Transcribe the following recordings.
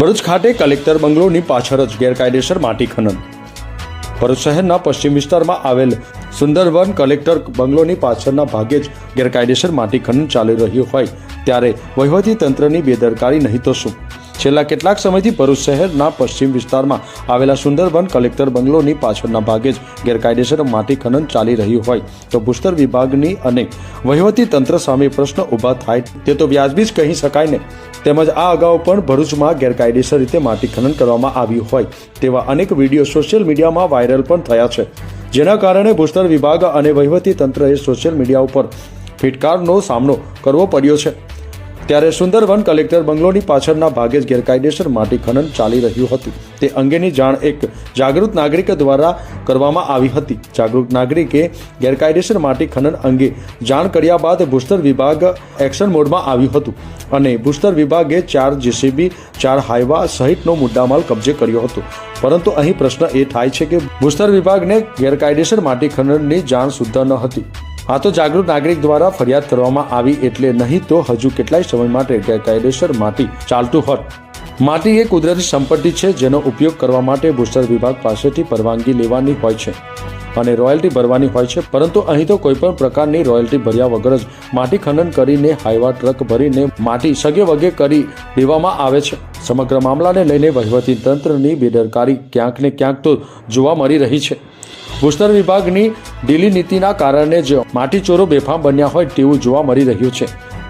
ભરૂચ ખાતે કલેક્ટર બંગલોની પાછળ જ ગેરકાયદેસર માટી ખનન. ભરૂચ શહેરના પશ્ચિમ વિસ્તારમાં આવેલ સુંદરવન કલેક્ટર બંગલોની પાછળના ભાગે જ ગેરકાયદેસર માટી ખનન ચાલી રહ્યું હોય, ત્યારે વહીવટી તંત્રની બેદરકારી નહીં તો શું? છેલ્લા કેટલાક સમયથી ભરૂચ શહેરના પશ્ચિમ વિસ્તારમાં આવેલા સુંદરવન કલેક્ટર બંગલોની પાછળના ભાગે જ ગેરકાયદેસર માટી ખનન ચાલી રહ્યું હોય તો ભૂસ્તર વિભાગની અને વહીવટી તંત્ર સામે પ્રશ્ન ઊભા થાય તે તો વ્યાજબી જ કહી શકાય ને. તેમજ આ અગાઉ પણ ભરૂચમાં ગેરકાયદેસર રીતે માટી ખનન કરવામાં આવ્યું હોય તેવા અનેક વીડિયો સોશિયલ મીડિયામાં વાયરલ પણ થયા છે. જેના કારણે ભૂસ્તર વિભાગ અને વહીવટી તંત્રએ સોશિયલ મીડિયા ઉપર ફિટકારનો સામનો કરવો પડ્યો છે. ત્યારે સુંદરવન કલેક્ટર બંગલોની પાછળના ભાગે જ ગેરકાયદેસર માટી ખનન ચાલી રહ્યું હતું. તે અંગેની જાણ એક જાગૃત નાગરિક દ્વારા કરવામાં આવી હતી. જાગૃત નાગરિકે ગેરકાયદેસર માટી ખનન અંગે જાણ કર્યા બાદ ભૂસ્તર વિભાગ એક્શન મોડમાં આવ્યું હતું અને ભૂસ્તર વિભાગે ચાર જેસીબી, ચાર હાઈવા સહિતનો મુદ્દામાલ કબજે કર્યો હતો. પરંતુ અહીં પ્રશ્ન એ થાય છે કે ભૂસ્તર વિભાગને ગેરકાયદેસર માટી ખનનની જાણ સુદ્ધા ન હતી. આ તો જાગૃત નાગરિક દ્વારા ફરિયાદ કરવામાં આવી એટલે નહીં તો હજુ કેટલાય સમય માટે ગેરકાયદેસર માટી ચાલતું હોત. માટી એ કુદરતી સંપત્તિ છે, જેનો ઉપયોગ કરવા માટે ભૂસ્તર વિભાગ પાસેથી પરવાનગી લેવાની હોય છે અને રોયલ્ટી ભરવાની હોય છે. પરંતુ અહીં તો કોઈ પણ પ્રકારની રોયલ્ટી ભર્યા વગર જ માટી ખનન કરીને હાઈવા ટ્રક ભરીને માટી સગે વગે કરી દેવામાં આવે છે. સમગ્ર મામલાને લઈને વહીવટી તંત્રની બેદરકારી ક્યાંક ને ક્યાંક તો જોવા મળી રહી છે. ભૂસ્તર વિભાગની ઢીલી નીતિના કારણે જ માટીચોરો બેફામ બન્યા હોય તેવું જોવા મળી રહ્યું છે.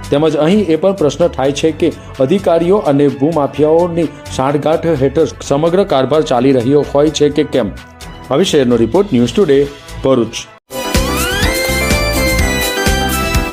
તેમજ અહીં એ પણ પ્રશ્ન થાય છે કે અધિકારીઓ અને ભૂમાફિયાઓની સાંઠગાંઠ હેઠળ સમગ્ર કારભાર ચાલી રહ્યો હોય છે કે કેમ? હવે શહેરનો રિપોર્ટ ન્યૂઝ ટુડે ભરૂચ.